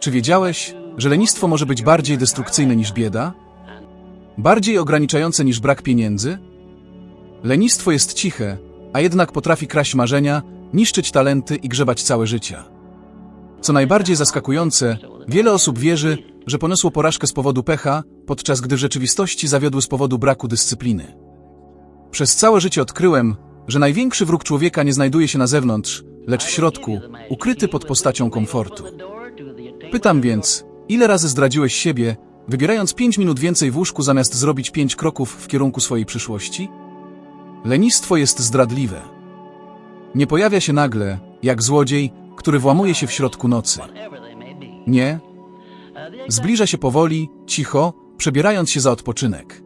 Czy wiedziałeś, że lenistwo może być bardziej destrukcyjne niż bieda? Bardziej ograniczające niż brak pieniędzy? Lenistwo jest ciche, a jednak potrafi kraść marzenia, niszczyć talenty i grzebać całe życie. Co najbardziej zaskakujące, wiele osób wierzy, że poniosło porażkę z powodu pecha, podczas gdy w rzeczywistości zawiodły z powodu braku dyscypliny. Przez całe życie odkryłem, że największy wróg człowieka nie znajduje się na zewnątrz, lecz w środku, ukryty pod postacią komfortu. Pytam więc, ile razy zdradziłeś siebie, wybierając 5 minut więcej w łóżku zamiast zrobić 5 kroków w kierunku swojej przyszłości? Lenistwo jest zdradliwe. Nie pojawia się nagle, jak złodziej, który włamuje się w środku nocy. Nie. Zbliża się powoli, cicho, przebierając się za odpoczynek.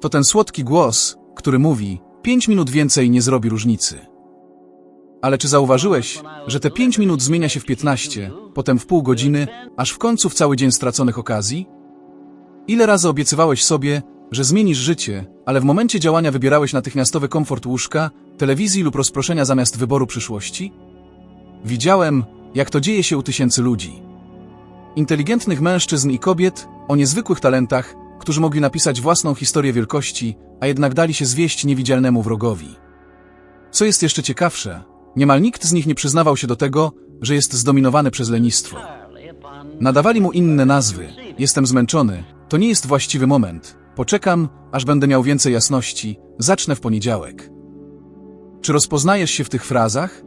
To ten słodki głos, który mówi, pięć minut więcej nie zrobi różnicy. Ale czy zauważyłeś, że te pięć minut zmienia się w piętnaście, potem w pół godziny, aż w końcu w cały dzień straconych okazji? Ile razy obiecywałeś sobie, że zmienisz życie, ale w momencie działania wybierałeś natychmiastowy komfort łóżka, telewizji lub rozproszenia zamiast wyboru przyszłości? Widziałem, jak to dzieje się u tysięcy ludzi. Inteligentnych mężczyzn i kobiet o niezwykłych talentach, którzy mogli napisać własną historię wielkości, a jednak dali się zwieść niewidzialnemu wrogowi. Co jest jeszcze ciekawsze, niemal nikt z nich nie przyznawał się do tego, że jest zdominowany przez lenistwo. Nadawali mu inne nazwy. Jestem zmęczony. To nie jest właściwy moment. Poczekam, aż będę miał więcej jasności. Zacznę w poniedziałek. Czy rozpoznajesz się w tych frazach?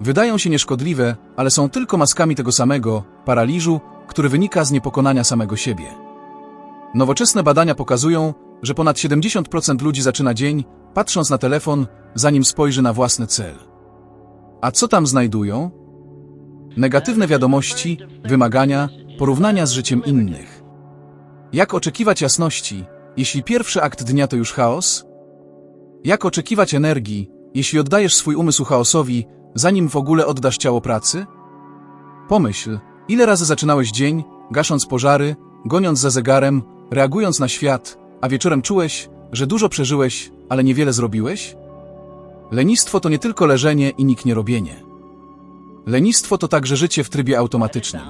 Wydają się nieszkodliwe, ale są tylko maskami tego samego paraliżu, który wynika z niepokonania samego siebie. Nowoczesne badania pokazują, że ponad 70% ludzi zaczyna dzień, patrząc na telefon, zanim spojrzy na własny cel. A co tam znajdują? Negatywne wiadomości, wymagania, porównania z życiem innych. Jak oczekiwać jasności, jeśli pierwszy akt dnia to już chaos? Jak oczekiwać energii, jeśli oddajesz swój umysł chaosowi, zanim w ogóle oddasz ciało pracy? Pomyśl, ile razy zaczynałeś dzień, gasząc pożary, goniąc za zegarem, reagując na świat, a wieczorem czułeś, że dużo przeżyłeś, ale niewiele zrobiłeś? Lenistwo to nie tylko leżenie i nikt nie robienie. Lenistwo to także życie w trybie automatycznym.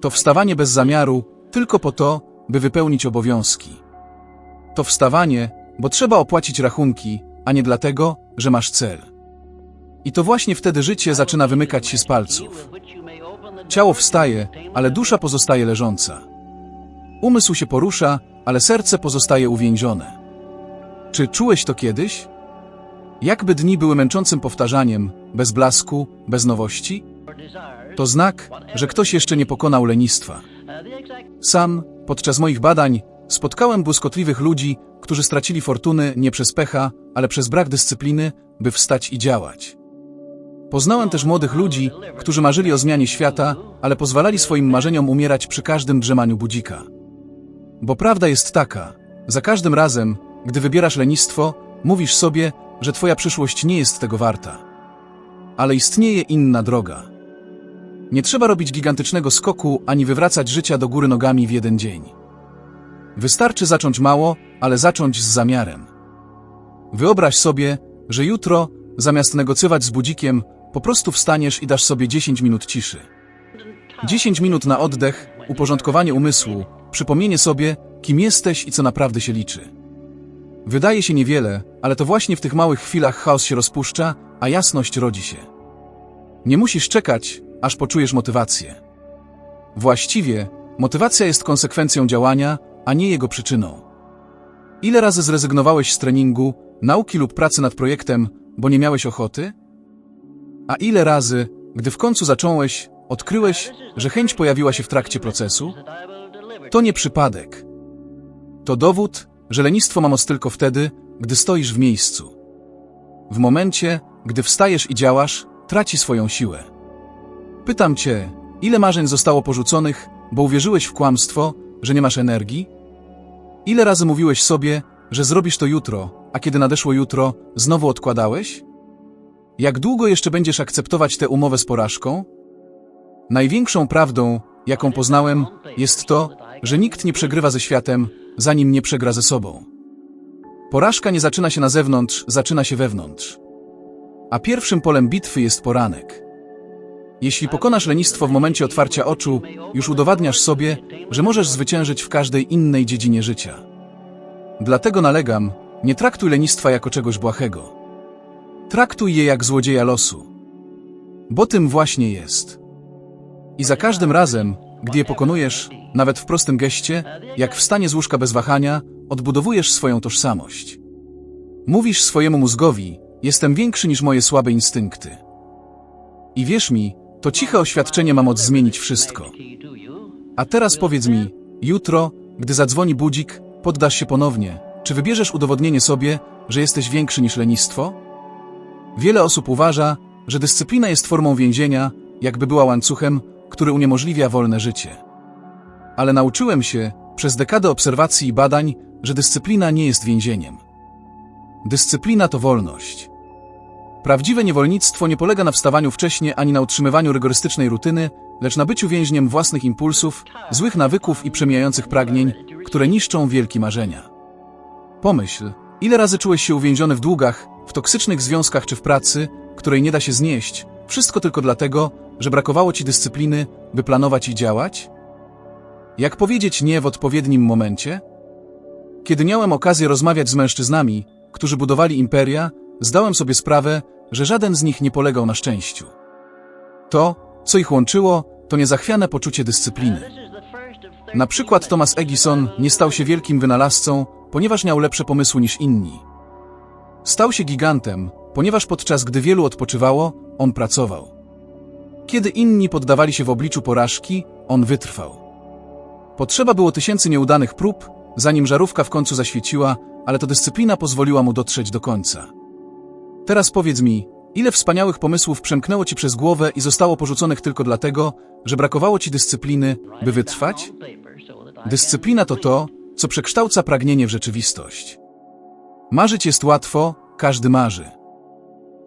To wstawanie bez zamiaru, tylko po to, by wypełnić obowiązki. To wstawanie, bo trzeba opłacić rachunki, a nie dlatego, że masz cel. I to właśnie wtedy życie zaczyna wymykać się z palców. Ciało wstaje, ale dusza pozostaje leżąca. Umysł się porusza, ale serce pozostaje uwięzione. Czy czułeś to kiedyś? Jakby dni były męczącym powtarzaniem, bez blasku, bez nowości? To znak, że ktoś jeszcze nie pokonał lenistwa. Sam, podczas moich badań, spotkałem błyskotliwych ludzi, którzy stracili fortuny nie przez pecha, ale przez brak dyscypliny, by wstać i działać. Poznałem też młodych ludzi, którzy marzyli o zmianie świata, ale pozwalali swoim marzeniom umierać przy każdym drzemaniu budzika. Bo prawda jest taka, za każdym razem, gdy wybierasz lenistwo, mówisz sobie, że twoja przyszłość nie jest tego warta. Ale istnieje inna droga. Nie trzeba robić gigantycznego skoku ani wywracać życia do góry nogami w jeden dzień. Wystarczy zacząć mało, ale zacząć z zamiarem. Wyobraź sobie, że jutro, zamiast negocjować z budzikiem, po prostu wstaniesz i dasz sobie 10 minut ciszy. 10 minut na oddech, uporządkowanie umysłu, przypomnienie sobie, kim jesteś i co naprawdę się liczy. Wydaje się niewiele, ale to właśnie w tych małych chwilach chaos się rozpuszcza, a jasność rodzi się. Nie musisz czekać, aż poczujesz motywację. Właściwie, motywacja jest konsekwencją działania, a nie jego przyczyną. Ile razy zrezygnowałeś z treningu, nauki lub pracy nad projektem, bo nie miałeś ochoty? A ile razy, gdy w końcu zacząłeś, odkryłeś, że chęć pojawiła się w trakcie procesu? To nie przypadek. To dowód, że lenistwo ma moc tylko wtedy, gdy stoisz w miejscu. W momencie, gdy wstajesz i działasz, traci swoją siłę. Pytam cię, ile marzeń zostało porzuconych, bo uwierzyłeś w kłamstwo, że nie masz energii? Ile razy mówiłeś sobie, że zrobisz to jutro, a kiedy nadeszło jutro, znowu odkładałeś? Jak długo jeszcze będziesz akceptować tę umowę z porażką? Największą prawdą, jaką poznałem, jest to, że nikt nie przegrywa ze światem, zanim nie przegra ze sobą. Porażka nie zaczyna się na zewnątrz, zaczyna się wewnątrz. A pierwszym polem bitwy jest poranek. Jeśli pokonasz lenistwo w momencie otwarcia oczu, już udowadniasz sobie, że możesz zwyciężyć w każdej innej dziedzinie życia. Dlatego nalegam, nie traktuj lenistwa jako czegoś błahego. Traktuj je jak złodzieja losu. Bo tym właśnie jest. I za każdym razem, gdy je pokonujesz, nawet w prostym geście, jak wstanie z łóżka bez wahania, odbudowujesz swoją tożsamość. Mówisz swojemu mózgowi, jestem większy niż moje słabe instynkty. I wierz mi, to ciche oświadczenie ma moc zmienić wszystko. A teraz powiedz mi, jutro, gdy zadzwoni budzik, poddasz się ponownie, czy wybierzesz udowodnienie sobie, że jesteś większy niż lenistwo? Wiele osób uważa, że dyscyplina jest formą więzienia, jakby była łańcuchem, który uniemożliwia wolne życie. Ale nauczyłem się, przez dekadę obserwacji i badań, że dyscyplina nie jest więzieniem. Dyscyplina to wolność. Prawdziwe niewolnictwo nie polega na wstawaniu wcześnie ani na utrzymywaniu rygorystycznej rutyny, lecz na byciu więźniem własnych impulsów, złych nawyków i przemijających pragnień, które niszczą wielkie marzenia. Pomyśl, ile razy czułeś się uwięziony w długach, w toksycznych związkach czy w pracy, której nie da się znieść, wszystko tylko dlatego, że brakowało ci dyscypliny, by planować i działać? Jak powiedzieć nie w odpowiednim momencie? Kiedy miałem okazję rozmawiać z mężczyznami, którzy budowali imperia, zdałem sobie sprawę, że żaden z nich nie polegał na szczęściu. To, co ich łączyło, to niezachwiane poczucie dyscypliny. Na przykład Thomas Edison nie stał się wielkim wynalazcą, ponieważ miał lepsze pomysły niż inni. Stał się gigantem, ponieważ podczas gdy wielu odpoczywało, on pracował. Kiedy inni poddawali się w obliczu porażki, on wytrwał. Potrzeba było tysięcy nieudanych prób, zanim żarówka w końcu zaświeciła, ale to dyscyplina pozwoliła mu dotrzeć do końca. Teraz powiedz mi, ile wspaniałych pomysłów przemknęło ci przez głowę i zostało porzuconych tylko dlatego, że brakowało ci dyscypliny, by wytrwać? Dyscyplina to to, co przekształca pragnienie w rzeczywistość. Marzyć jest łatwo, każdy marzy.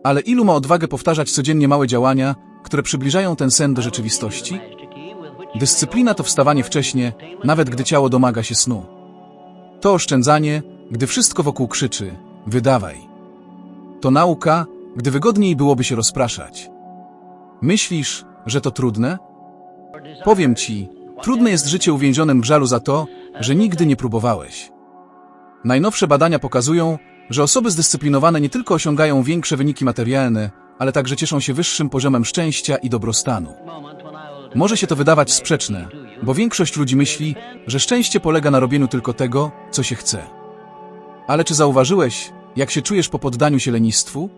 Ale ilu ma odwagę powtarzać codziennie małe działania, które przybliżają ten sen do rzeczywistości? Dyscyplina to wstawanie wcześnie, nawet gdy ciało domaga się snu. To oszczędzanie, gdy wszystko wokół krzyczy, wydawaj. To nauka, gdy wygodniej byłoby się rozpraszać. Myślisz, że to trudne? Powiem ci, trudne jest życie uwięzionym w żalu za to, że nigdy nie próbowałeś. Najnowsze badania pokazują, że osoby zdyscyplinowane nie tylko osiągają większe wyniki materialne, ale także cieszą się wyższym poziomem szczęścia i dobrostanu. Może się to wydawać sprzeczne, bo większość ludzi myśli, że szczęście polega na robieniu tylko tego, co się chce. Ale czy zauważyłeś, jak się czujesz po poddaniu się lenistwu?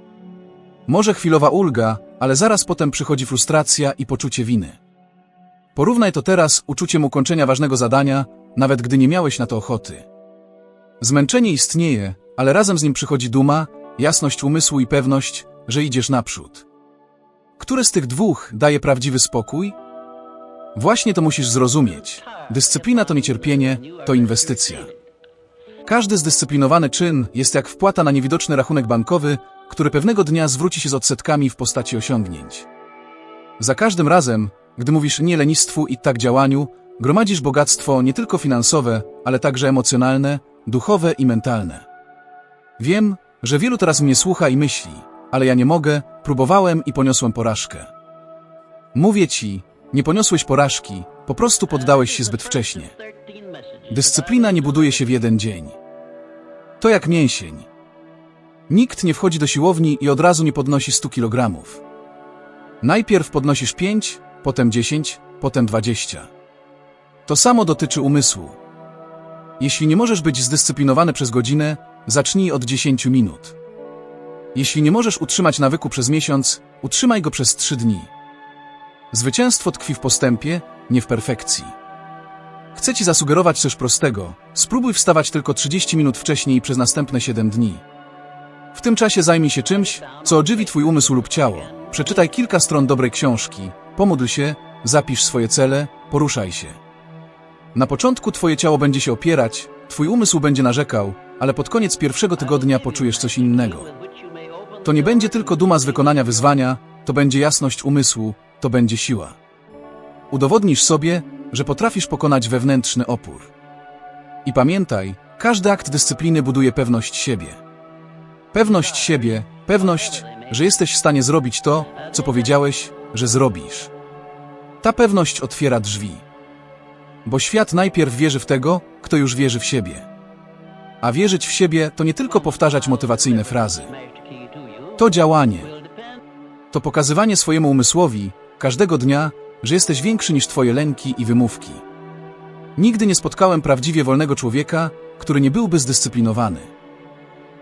Może chwilowa ulga, ale zaraz potem przychodzi frustracja i poczucie winy. Porównaj to teraz uczuciem ukończenia ważnego zadania, nawet gdy nie miałeś na to ochoty. Zmęczenie istnieje, ale razem z nim przychodzi duma, jasność umysłu i pewność, że idziesz naprzód. Które z tych dwóch daje prawdziwy spokój? Właśnie to musisz zrozumieć. Dyscyplina to niecierpienie, to inwestycja. Każdy zdyscyplinowany czyn jest jak wpłata na niewidoczny rachunek bankowy, który pewnego dnia zwróci się z odsetkami w postaci osiągnięć. Za każdym razem, gdy mówisz nie lenistwu i tak działaniu, gromadzisz bogactwo nie tylko finansowe, ale także emocjonalne, duchowe i mentalne. Wiem, że wielu teraz mnie słucha i myśli, ale ja nie mogę, próbowałem i poniosłem porażkę. Mówię ci, nie poniosłeś porażki, po prostu poddałeś się zbyt wcześnie. Dyscyplina nie buduje się w jeden dzień. To jak mięsień. Nikt nie wchodzi do siłowni i od razu nie podnosi 100 kg. Najpierw podnosisz 5, potem 10, potem 20. To samo dotyczy umysłu. Jeśli nie możesz być zdyscyplinowany przez godzinę, zacznij od 10 minut. Jeśli nie możesz utrzymać nawyku przez miesiąc, utrzymaj go przez 3 dni. Zwycięstwo tkwi w postępie, nie w perfekcji. Chcę Ci zasugerować coś prostego. Spróbuj wstawać tylko 30 minut wcześniej przez następne 7 dni. W tym czasie zajmij się czymś, co ożywi Twój umysł lub ciało. Przeczytaj kilka stron dobrej książki, pomódl się, zapisz swoje cele, poruszaj się. Na początku Twoje ciało będzie się opierać, Twój umysł będzie narzekał, ale pod koniec pierwszego tygodnia poczujesz coś innego. To nie będzie tylko duma z wykonania wyzwania, to będzie jasność umysłu, to będzie siła. Udowodnisz sobie, że potrafisz pokonać wewnętrzny opór. I pamiętaj, każdy akt dyscypliny buduje pewność siebie. Pewność siebie, pewność, że jesteś w stanie zrobić to, co powiedziałeś, że zrobisz. Ta pewność otwiera drzwi. Bo świat najpierw wierzy w tego, kto już wierzy w siebie. A wierzyć w siebie to nie tylko powtarzać motywacyjne frazy. To działanie. To pokazywanie swojemu umysłowi każdego dnia, że jesteś większy niż twoje lęki i wymówki. Nigdy nie spotkałem prawdziwie wolnego człowieka, który nie byłby zdyscyplinowany.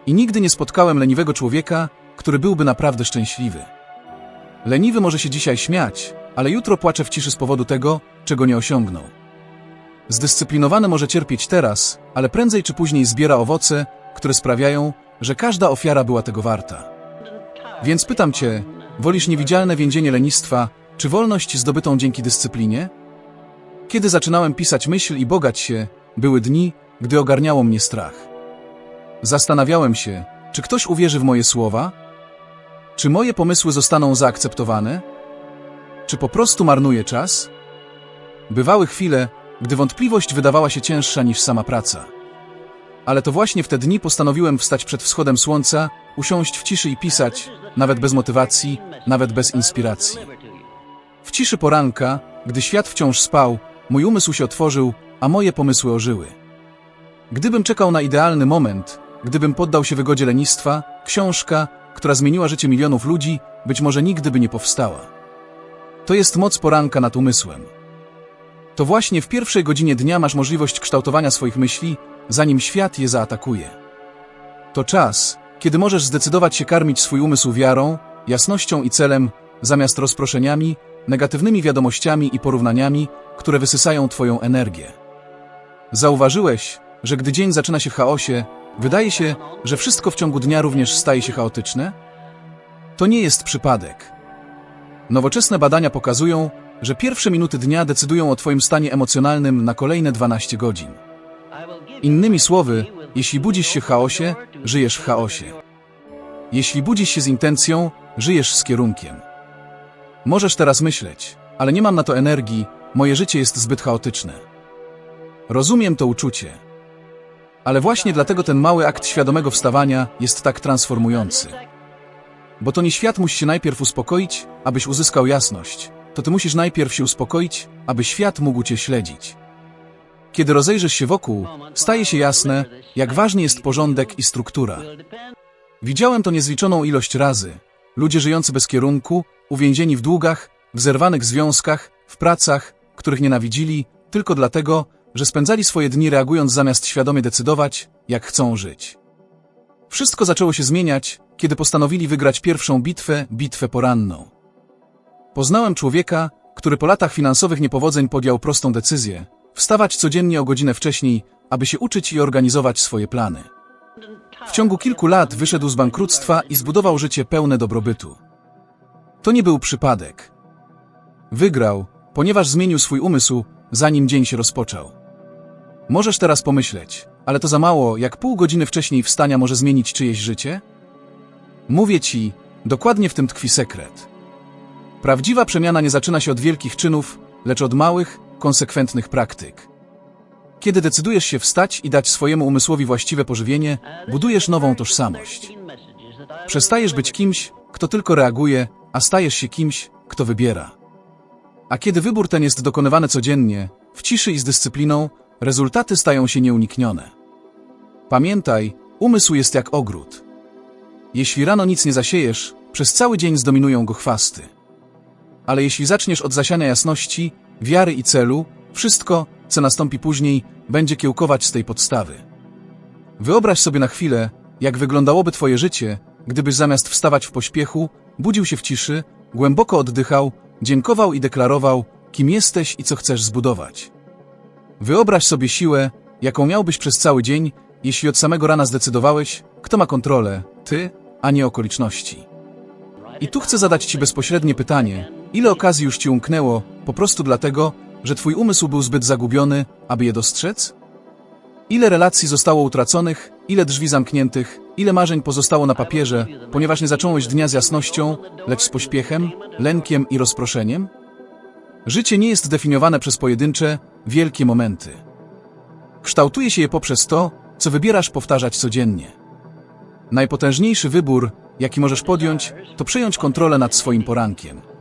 I nigdy nie spotkałem leniwego człowieka, który byłby naprawdę szczęśliwy. Leniwy może się dzisiaj śmiać, ale jutro płacze w ciszy z powodu tego, czego nie osiągnął. Zdyscyplinowany może cierpieć teraz, ale prędzej czy później zbiera owoce, które sprawiają, że każda ofiara była tego warta. Więc pytam cię, wolisz niewidzialne więzienie lenistwa, czy wolność zdobytą dzięki dyscyplinie? Kiedy zaczynałem pisać myśl i bogać się, były dni, gdy ogarniało mnie strach. Zastanawiałem się, czy ktoś uwierzy w moje słowa? Czy moje pomysły zostaną zaakceptowane? Czy po prostu marnuję czas? Bywały chwile, gdy wątpliwość wydawała się cięższa niż sama praca. Ale to właśnie w te dni postanowiłem wstać przed wschodem słońca, usiąść w ciszy i pisać, nawet bez motywacji, nawet bez inspiracji. W ciszy poranka, gdy świat wciąż spał, mój umysł się otworzył, a moje pomysły ożyły. Gdybym czekał na idealny moment, gdybym poddał się wygodzie lenistwa, książka, która zmieniła życie milionów ludzi, być może nigdy by nie powstała. To jest moc poranka nad umysłem. To właśnie w pierwszej godzinie dnia masz możliwość kształtowania swoich myśli, zanim świat je zaatakuje. To czas, kiedy możesz zdecydować się karmić swój umysł wiarą, jasnością i celem, zamiast rozproszeniami, negatywnymi wiadomościami i porównaniami, które wysysają Twoją energię. Zauważyłeś, że gdy dzień zaczyna się w chaosie, wydaje się, że wszystko w ciągu dnia również staje się chaotyczne? To nie jest przypadek. Nowoczesne badania pokazują, że pierwsze minuty dnia decydują o Twoim stanie emocjonalnym na kolejne 12 godzin. Innymi słowy, jeśli budzisz się w chaosie, żyjesz w chaosie. Jeśli budzisz się z intencją, żyjesz z kierunkiem. Możesz teraz myśleć, ale nie mam na to energii, moje życie jest zbyt chaotyczne. Rozumiem to uczucie. Ale właśnie dlatego ten mały akt świadomego wstawania jest tak transformujący. Bo to nie świat musi się najpierw uspokoić, abyś uzyskał jasność. To ty musisz najpierw się uspokoić, aby świat mógł cię śledzić. Kiedy rozejrzysz się wokół, staje się jasne, jak ważny jest porządek i struktura. Widziałem to niezliczoną ilość razy. Ludzie żyjący bez kierunku, uwięzieni w długach, w zerwanych związkach, w pracach, których nienawidzili, tylko dlatego, że spędzali swoje dni reagując zamiast świadomie decydować, jak chcą żyć. Wszystko zaczęło się zmieniać, kiedy postanowili wygrać pierwszą bitwę, bitwę poranną. Poznałem człowieka, który po latach finansowych niepowodzeń podjął prostą decyzję wstawać codziennie o godzinę wcześniej, aby się uczyć i organizować swoje plany. W ciągu kilku lat wyszedł z bankructwa i zbudował życie pełne dobrobytu. To nie był przypadek. Wygrał, ponieważ zmienił swój umysł, zanim dzień się rozpoczął. Możesz teraz pomyśleć, ale to za mało, jak pół godziny wcześniej wstania może zmienić czyjeś życie? Mówię ci, dokładnie w tym tkwi sekret. Prawdziwa przemiana nie zaczyna się od wielkich czynów, lecz od małych, konsekwentnych praktyk. Kiedy decydujesz się wstać i dać swojemu umysłowi właściwe pożywienie, budujesz nową tożsamość. Przestajesz być kimś, kto tylko reaguje, a stajesz się kimś, kto wybiera. A kiedy wybór ten jest dokonywany codziennie, w ciszy i z dyscypliną, rezultaty stają się nieuniknione. Pamiętaj, umysł jest jak ogród. Jeśli rano nic nie zasiejesz, przez cały dzień zdominują go chwasty. Ale jeśli zaczniesz od zasiania jasności, wiary i celu, wszystko, co nastąpi później, będzie kiełkować z tej podstawy. Wyobraź sobie na chwilę, jak wyglądałoby Twoje życie, gdybyś zamiast wstawać w pośpiechu, budził się w ciszy, głęboko oddychał, dziękował i deklarował, kim jesteś i co chcesz zbudować. Wyobraź sobie siłę, jaką miałbyś przez cały dzień, jeśli od samego rana zdecydowałeś, kto ma kontrolę, ty, a nie okoliczności. I tu chcę zadać Ci bezpośrednie pytanie, ile okazji już Ci umknęło, po prostu dlatego, że Twój umysł był zbyt zagubiony, aby je dostrzec? Ile relacji zostało utraconych, ile drzwi zamkniętych, ile marzeń pozostało na papierze, ponieważ nie zacząłeś dnia z jasnością, lecz z pośpiechem, lękiem i rozproszeniem? Życie nie jest definiowane przez pojedyncze, wielkie momenty. Kształtuje się je poprzez to, co wybierasz powtarzać codziennie. Najpotężniejszy wybór, jaki możesz podjąć, to przejąć kontrolę nad swoim porankiem.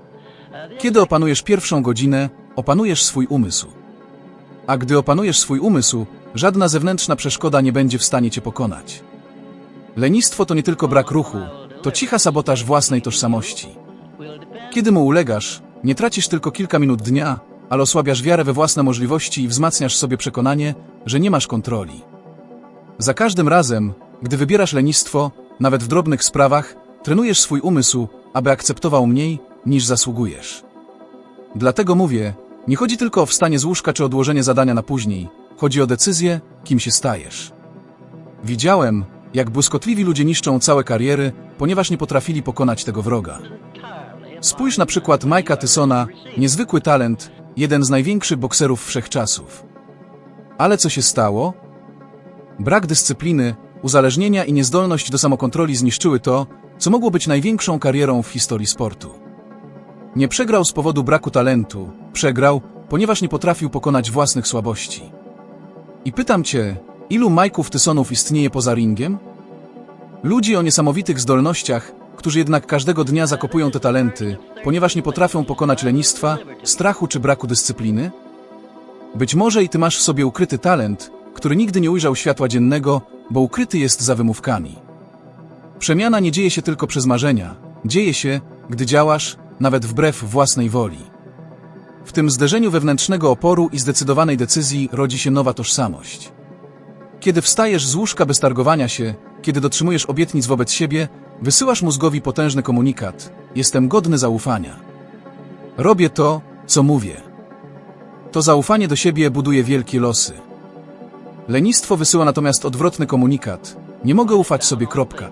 Kiedy opanujesz pierwszą godzinę, opanujesz swój umysł. A gdy opanujesz swój umysł, żadna zewnętrzna przeszkoda nie będzie w stanie cię pokonać. Lenistwo to nie tylko brak ruchu, to cicha sabotaż własnej tożsamości. Kiedy mu ulegasz, nie tracisz tylko kilka minut dnia, ale osłabiasz wiarę we własne możliwości i wzmacniasz sobie przekonanie, że nie masz kontroli. Za każdym razem, gdy wybierasz lenistwo, nawet w drobnych sprawach, trenujesz swój umysł, aby akceptował mniej, niż zasługujesz. Dlatego mówię, nie chodzi tylko o wstanie z łóżka czy odłożenie zadania na później, chodzi o decyzję, kim się stajesz. Widziałem, jak błyskotliwi ludzie niszczą całe kariery, ponieważ nie potrafili pokonać tego wroga. Spójrz na przykład Mike'a Tysona, niezwykły talent, jeden z największych bokserów wszechczasów. Ale co się stało? Brak dyscypliny, uzależnienia i niezdolność do samokontroli zniszczyły to, co mogło być największą karierą w historii sportu. Nie przegrał z powodu braku talentu, przegrał, ponieważ nie potrafił pokonać własnych słabości. I pytam cię, ilu Mike'ów Tysonów istnieje poza ringiem? Ludzi o niesamowitych zdolnościach, którzy jednak każdego dnia zakopują te talenty, ponieważ nie potrafią pokonać lenistwa, strachu czy braku dyscypliny? Być może i ty masz w sobie ukryty talent, który nigdy nie ujrzał światła dziennego, bo ukryty jest za wymówkami. Przemiana nie dzieje się tylko przez marzenia, dzieje się, gdy działasz, nawet wbrew własnej woli. W tym zderzeniu wewnętrznego oporu i zdecydowanej decyzji rodzi się nowa tożsamość. Kiedy wstajesz z łóżka bez targowania się, kiedy dotrzymujesz obietnic wobec siebie, wysyłasz mózgowi potężny komunikat: Jestem godny zaufania. Robię to, co mówię. To zaufanie do siebie buduje wielkie losy. Lenistwo wysyła natomiast odwrotny komunikat: Nie mogę ufać sobie. Kropka.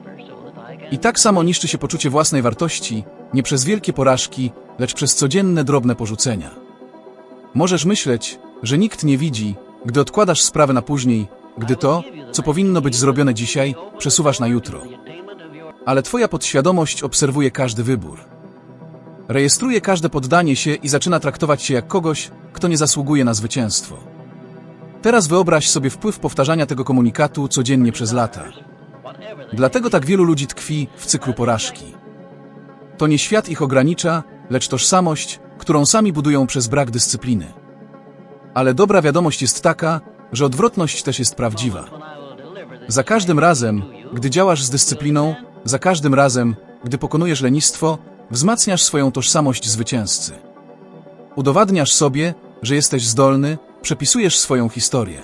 I tak samo niszczy się poczucie własnej wartości, nie przez wielkie porażki, lecz przez codzienne drobne porzucenia. Możesz myśleć, że nikt nie widzi, gdy odkładasz sprawę na później, gdy to, co powinno być zrobione dzisiaj, przesuwasz na jutro. Ale twoja podświadomość obserwuje każdy wybór. Rejestruje każde poddanie się i zaczyna traktować się jak kogoś, kto nie zasługuje na zwycięstwo. Teraz wyobraź sobie wpływ powtarzania tego komunikatu codziennie przez lata. Dlatego tak wielu ludzi tkwi w cyklu porażki. To nie świat ich ogranicza, lecz tożsamość, którą sami budują przez brak dyscypliny. Ale dobra wiadomość jest taka, że odwrotność też jest prawdziwa. Za każdym razem, gdy działasz z dyscypliną, za każdym razem, gdy pokonujesz lenistwo, wzmacniasz swoją tożsamość zwycięzcy. Udowadniasz sobie, że jesteś zdolny, przepisujesz swoją historię.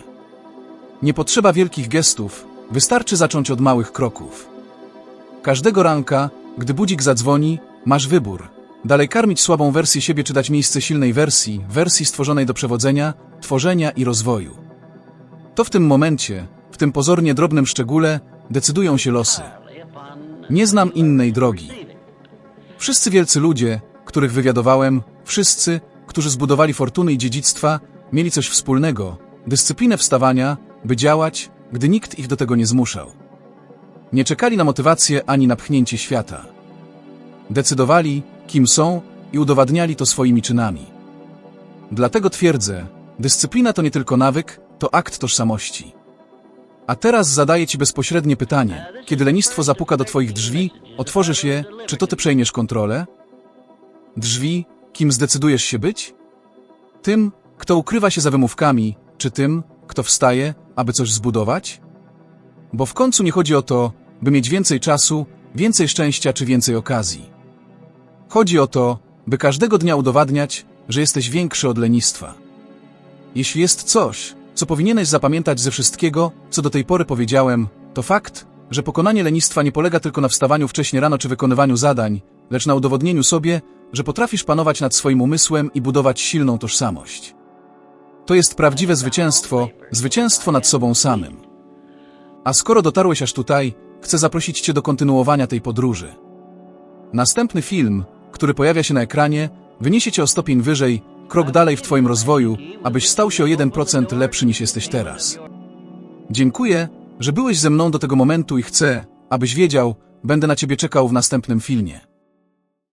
Nie potrzeba wielkich gestów, wystarczy zacząć od małych kroków. Każdego ranka, gdy budzik zadzwoni, masz wybór. Dalej karmić słabą wersję siebie czy dać miejsce silnej wersji, wersji stworzonej do przewodzenia, tworzenia i rozwoju. To w tym momencie, w tym pozornie drobnym szczególe, decydują się losy. Nie znam innej drogi. Wszyscy wielcy ludzie, których wywiadowałem, wszyscy, którzy zbudowali fortuny i dziedzictwa, mieli coś wspólnego dyscyplinę wstawania, by działać, gdy nikt ich do tego nie zmuszał. Nie czekali na motywację ani na pchnięcie świata. Decydowali, kim są i udowadniali to swoimi czynami. Dlatego twierdzę, dyscyplina to nie tylko nawyk, to akt tożsamości. A teraz zadaję Ci bezpośrednie pytanie. Kiedy lenistwo zapuka do Twoich drzwi, otworzysz je, czy to Ty przejmiesz kontrolę? Drzwi, kim zdecydujesz się być? Tym, kto ukrywa się za wymówkami, czy tym, kto wstaje, aby coś zbudować? Bo w końcu nie chodzi o to, by mieć więcej czasu, więcej szczęścia czy więcej okazji. Chodzi o to, by każdego dnia udowadniać, że jesteś większy od lenistwa. Jeśli jest coś, co powinieneś zapamiętać ze wszystkiego, co do tej pory powiedziałem, to fakt, że pokonanie lenistwa nie polega tylko na wstawaniu wcześnie rano czy wykonywaniu zadań, lecz na udowodnieniu sobie, że potrafisz panować nad swoim umysłem i budować silną tożsamość. To jest prawdziwe zwycięstwo, zwycięstwo nad sobą samym. A skoro dotarłeś aż tutaj, chcę zaprosić Cię do kontynuowania tej podróży. Następny film, który pojawia się na ekranie, wyniesie Cię o stopień wyżej, krok dalej w Twoim rozwoju, abyś stał się o 1% lepszy niż jesteś teraz. Dziękuję, że byłeś ze mną do tego momentu i chcę, abyś wiedział, będę na Ciebie czekał w następnym filmie.